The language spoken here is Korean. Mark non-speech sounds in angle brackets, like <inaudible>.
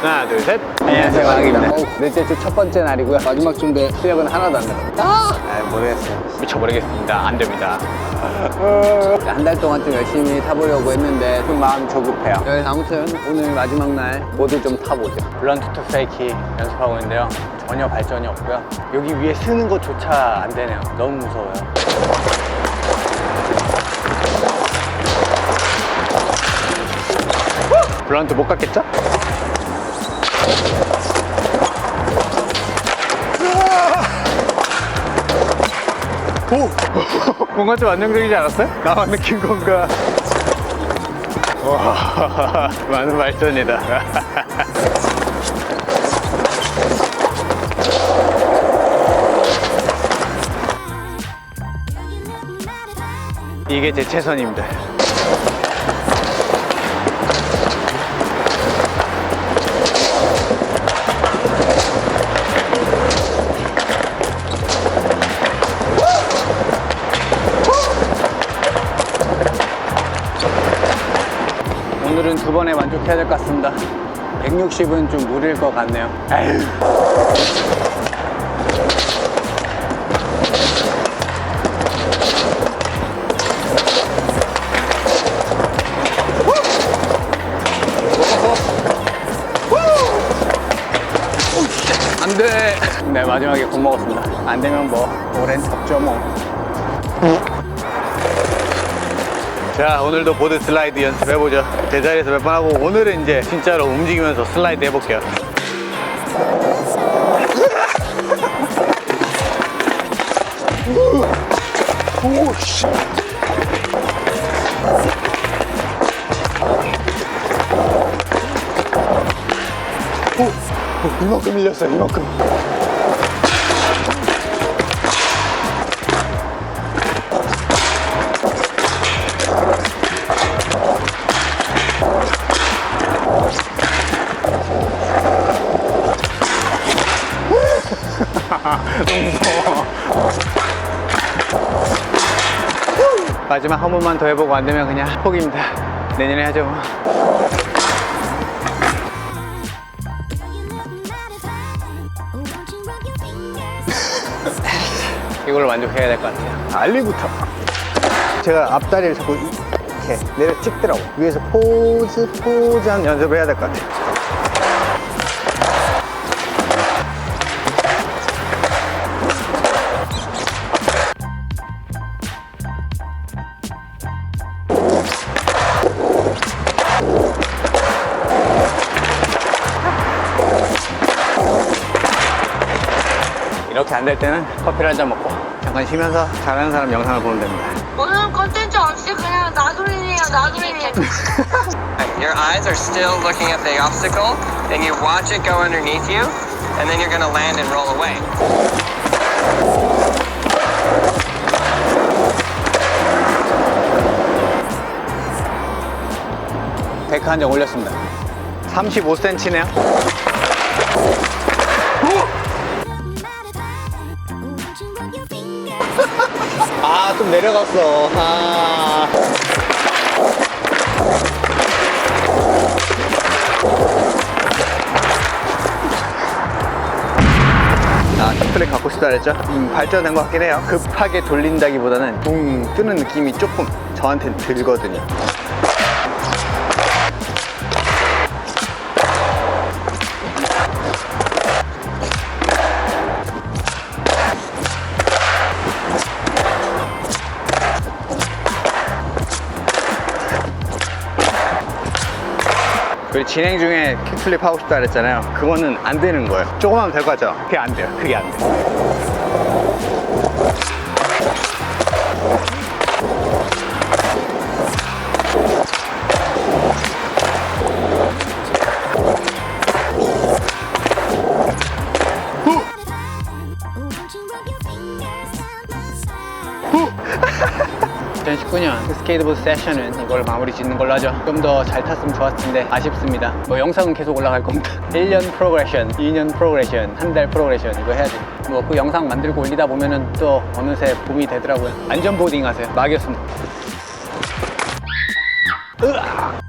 하나, 둘, 셋. 안녕하세요 마학입니다 넷째 주 첫 번째 날이고요 마지막 주인데 시력은 하나도 안 나요 아, 모르겠어요. 미쳐버리겠습니다. 안 됩니다. 한 달 동안 좀 열심히 타보려고 했는데 좀 마음이 조급해요 네, 아무튼 오늘 마지막 날 모두 좀 타보죠 블런트 투 페이키 연습하고 있는데요. 전혀 발전이 없고요. 여기 위에 쓰는 것조차 안 되네요. 너무 무서워요. 블런트 못 갔겠죠? 오! <laughs> 뭔가 좀 안정적이지 않았어요? 나만 느낀 건가? 와, <laughs> 많은 발전이다. <laughs> 이게 제 최선입니다. 두 번에 만족해야 될 것 같습니다. 160은 좀 무리일 것 같네요. 안돼. 네 마지막에 못 먹었습니다. 안 되면 뭐 오랜 접죠 뭐 자, 오늘도 보드 슬라이드 연습해보죠. 제자리에서 몇 번 하고, 오늘은 이제 진짜로 움직이면서 슬라이드 해볼게요. 이만큼 밀렸어요, 이만큼. 마지막 한 번만 더 해보고 안 되면 그냥 포기입니다. 내년에 하죠. 뭐. 이걸로 만족해야 될 것 같아요. 알리부터. 제가 앞다리를 자꾸 이렇게 내려 찍더라고. 위에서 포즈, 포즈 한 연습을 해야 될 것 같아요. 이렇게 안 될 때는 커피를 한 잔 먹고 잠깐 쉬면서 잘하는 사람 영상을 보면 됩니다. 오늘 컨텐츠 없이 그냥 나돌이네요 나돌이네요 Your eyes are still looking at the obstacle, and you watch it go underneath you, and then you're to land and roll away. 데크 한 장 올렸습니다 35cm네요. 좀 내려갔어. 아. 아, 킥플립 갖고 싶다 그랬죠? 음, 발전된 것 같긴 해요. 급하게 돌린다기보다는 붕 뜨는 느낌이 조금 저한테는 들거든요. 그리고 진행 중에 킥플립 하고 싶다 그랬잖아요. 그거는 안 되는 거예요. 조금 하면 될 거 같죠? 그게 안 돼요. 그게 안 돼요. 후! 2019년 스케이트보드 세션은 이걸 마무리 짓는 걸로 하죠. 좀 더 잘 탔으면 좋았을 텐데 아쉽습니다. 뭐 영상은 계속 올라갈 겁니다. <laughs> 1년 프로그레션, 2년 프로그레션, 한 달 프로그레션 이거 해야지. 뭐 그 영상 만들고 올리다 보면은 또 어느새 봄이 되더라고요. 안전 보딩 하세요. 막이었습니다. 으악!